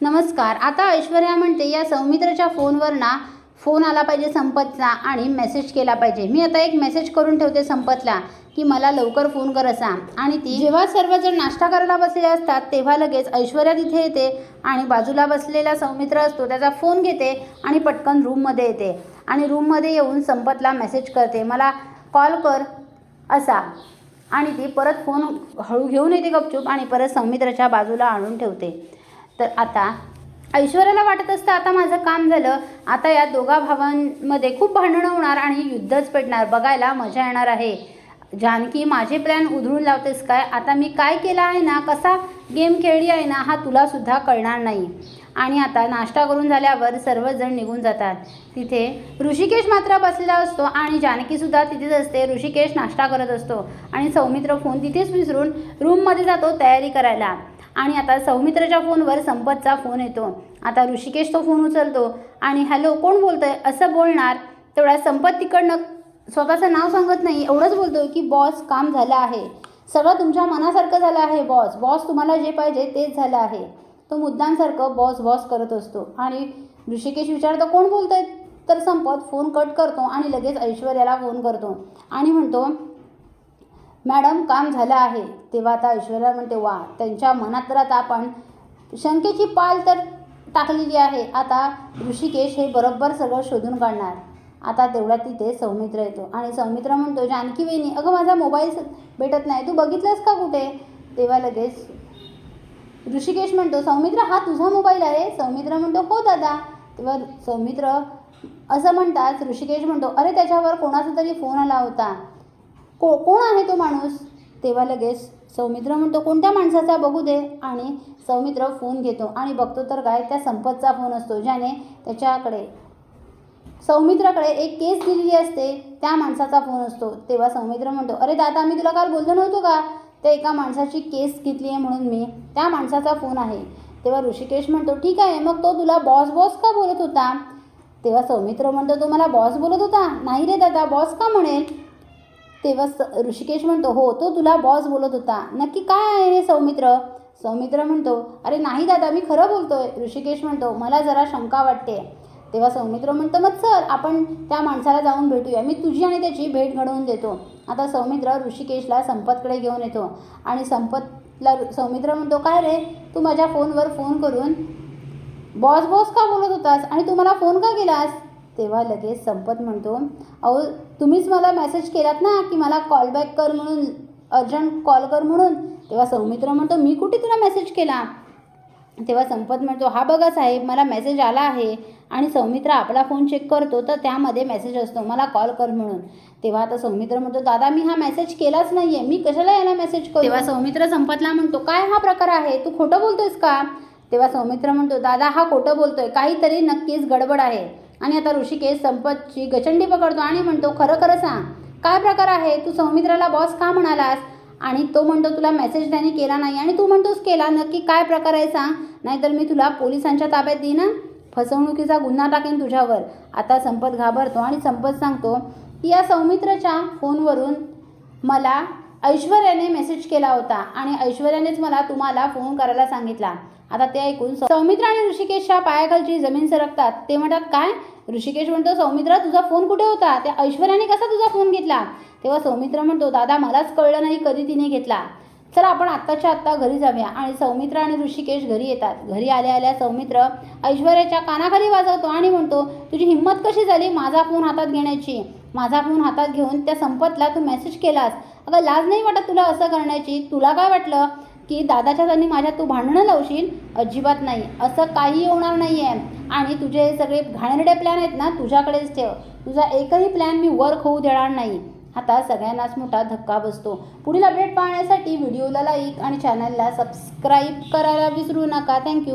नमस्कार. आता ऐश्वर्या म्हणते या सौमित्रच्या फोनवर ना फोन आला पाहिजे संपतचा आणि मेसेज केला पाहिजे. मी आता एक मेसेज करून ठेवते संपतला की मला लवकर फोन कर असा. आणि ती जेव्हा सर्वजण नाश्ता करायला बसलेले असतात तेव्हा लगेच ऐश्वर्या तिथे येते आणि बाजूला बसलेला सौमित्र असतो त्याचा फोन घेते आणि पटकन रूममध्ये येते. आणि रूममध्ये येऊन संपतला मेसेज करते मला कॉल कर असा. आणि ती परत फोन हळू घेऊन येते गपचूप आणि परत सौमित्राच्या बाजूला आणून ठेवते. तर आता ऐश्वर्याला वाटत असतं आता माझं काम झालं. आता या दोघा भावांमध्ये खूप भांडणं होणार आणि युद्धच पेटणार बघायला मजा येणार आहे. जानकी माझे प्लॅन उधळून लावतेस काय? आता मी काय केला आहे ना? कसा गेम खेळली आहे ना? हा तुलासुद्धा कळणार नाही. आणि आता नाश्ता करून झाल्यावर सर्वजण निघून जातात. तिथे ऋषिकेश मात्र बसलेला असतो आणि जानकीसुद्धा तिथेच असते. ऋषिकेश नाश्ता करत असतो. आणि सौमित्र फोन तिथेच विसरून रूममध्ये जातो तयारी करायला. आणि आता सौमित्रच्या फोनवर संपतचा फोन येतो. आता ऋषिकेश तो फोन उचलतो आणि हॅलो कोण बोलतंय? असं बोलणार तेवढ्या संपत तिकडनं स्वतःचं नाव सांगत नाही एवढंच बोलतो की बॉस काम झालं आहे. सगळं तुमच्या मनासारखं झालं आहे बॉस. बॉस तुम्हाला जे पाहिजे तेच झालं आहे. तो मुद्दांसारखं बॉस बॉस करत असतो. आणि ऋषिकेश विचारतो कोण बोलतोय? तर संपत फोन कट करतो आणि लगेच ऐश्वर्याला फोन करतो आणि म्हणतो मॅडम काम झालं आहे. तेव्हा आता ऐश्वर्या म्हणते वा त्यांच्या मनात तर आता आपण शंकेची पाल तर टाकलेली आहे. आता ऋषिकेश हे बरोबर सगळं शोधून काढणार. आता तेवढा तिथे सौमित्र येतो आणि सौमित्र म्हणतो जानकी वहिनी अगं माझा मोबाईल भेटत नाही. तू बघितलंस का कुठे? तेव्हा लगेच ऋषिकेश म्हणतो सौमित्र हा तुझा मोबाईल आहे? सौमित्र म्हणतो हो दादा. तेव्हा सौमित्र असं म्हणताच ऋषिकेश म्हणतो अरे त्याच्यावर कोणाचा तरी फोन आला होता. को कोण आहे तो माणूस? तेव्हा लगेच सौमित्र म्हणतो कोणत्या माणसाचा? बघू दे. आणि सौमित्र फोन घेतो आणि बघतो तर काय त्या संपतचा फोन असतो ज्याने त्याच्याकडे सौमित्राकडे एक केस दिलेली असते त्या माणसाचा फोन असतो. तेव्हा सौमित्र म्हणतो अरे दादा मी तुला काल बोललो नव्हतो का? त्या एका माणसाची केस घेतली आहे म्हणून मी. त्या माणसाचा फोन आहे. तेव्हा ऋषिकेश म्हणतो ठीक आहे मग तो तुला बॉस बॉस का बोलत होता? तेव्हा सौमित्र म्हणतो तो मला बॉस बोलत होता. नाही रे दादा बॉस का म्हणेल? तेव्हा स ऋषिकेश म्हणतो हो तो तुला बॉस बोलत होता. नक्की काय आहे हे सौमित्र? सौमित्र म्हणतो अरे नाही दादा मी खरं बोलतोय. ऋषिकेश म्हणतो मला जरा शंका वाटते. तेव्हा सौमित्र म्हणतो मग सर आपण त्या माणसाला जाऊन भेटूया. मी तुझी आणि त्याची भेट घडवून देतो. आता सौमित्र ऋषिकेशला संपतकडे घेऊन येतो आणि संपतला सौमित्र म्हणतो काय रे? तू माझ्या फोनवर फोन करून बॉस बॉस का बोलत होतास? आणि तू मला फोन का केलास? तेव्हा लगेच संपत म्हणतो अहो तुम्हीच मला मेसेज केलात ना की मला कॉल बॅक कर म्हणून अर्जंट कॉल कर म्हणून? तेव्हा सौमित्र म्हणतो मी कुठे तुला मेसेज केला? तेव्हा संपत म्हणतो हा बघा साहेब मला मेसेज आला आहे आणि सौमित्र आपला फोन चेक करतो तर त्यामध्ये मेसेज असतो मला कॉल कर म्हणून. तेव्हा आता सौमित्र म्हणतो दादा मी हा मेसेज केलाच नाही आहे मी कशाला याला मेसेज करू? तेव्हा सौमित्र संपतला म्हणतो काय हा प्रकार आहे? तू खोटं बोलतोयस का? तेव्हा सौमित्र म्हणतो दादा हा खोटं बोलतोय काहीतरी नक्कीच गडबड आहे. आणि आता ऋषिकेश संपतची गचंडी पकडतो आणि म्हणतो खरं खरं सांग. काय प्रकार आहे? तू सौमित्राला बॉस का म्हणालास आणि तो म्हणतो तुला मेसेज त्याने केला नाही. आणि तू म्हणतोस केला? नक्की काय प्रकार आहे सांग. नाहीतर मी तुला पोलिसांच्या ताब्यात देईन फसवणुकीचा गुन्हा टाकेन तुझ्यावर. आता संपत घाबरतो आणि संपत सांगतो की या सौमित्रच्या फोनवरून मला ऐश्वर्याने मेसेज केला होता आणि ऐश्वर्यानेच मला तुम्हाला फोन करायला सांगितला. आता ते ऐकून सौमित्र आणि ऋषिकेशच्या पायाखालची जमीन सरकतात. ते म्हणतात काय? ऋषिकेश म्हणतो सौमित्र तुझा फोन कुठे होता? त्या ऐश्वर्याने कसा तुझा फोन घेतला? तेव्हा सौमित्र म्हणतो दादा मलाच कळलं नाही कधी तिने घेतला. चला आपण आत्ताच्या आत्ता घरी जाऊया. आणि सौमित्र आणि ऋषिकेश घरी येतात. घरी आल्या आल्या सौमित्र ऐश्वर्याच्या कानाखाली वाजवतो आणि म्हणतो तुझी हिंमत कशी झाली माझा फोन हातात घेण्याची? माझा फोन हातात घेऊन त्या संपतला तू मेसेज केलास. अगं लाज नाही वाटत तुला असं करण्याची? तुला काय वाटलं? की दादाच्या आणि माझ्या तू भांडणं लावशील? अजिबात नाही. असं काही होणार नाही आहे आणि तुझे सगळे घाणेरडे प्लॅन आहेत ना तुझ्याकडेच ठेव. तुझा एकही प्लॅन मी वर्क होऊ देणार नाही. आता सगळ्यांनाच मोठा धक्का बसतो. पुढील अपडेट पाहण्यासाठी व्हिडिओला लाईक आणि चॅनलला सबस्क्राईब करायला विसरू नका. थँक्यू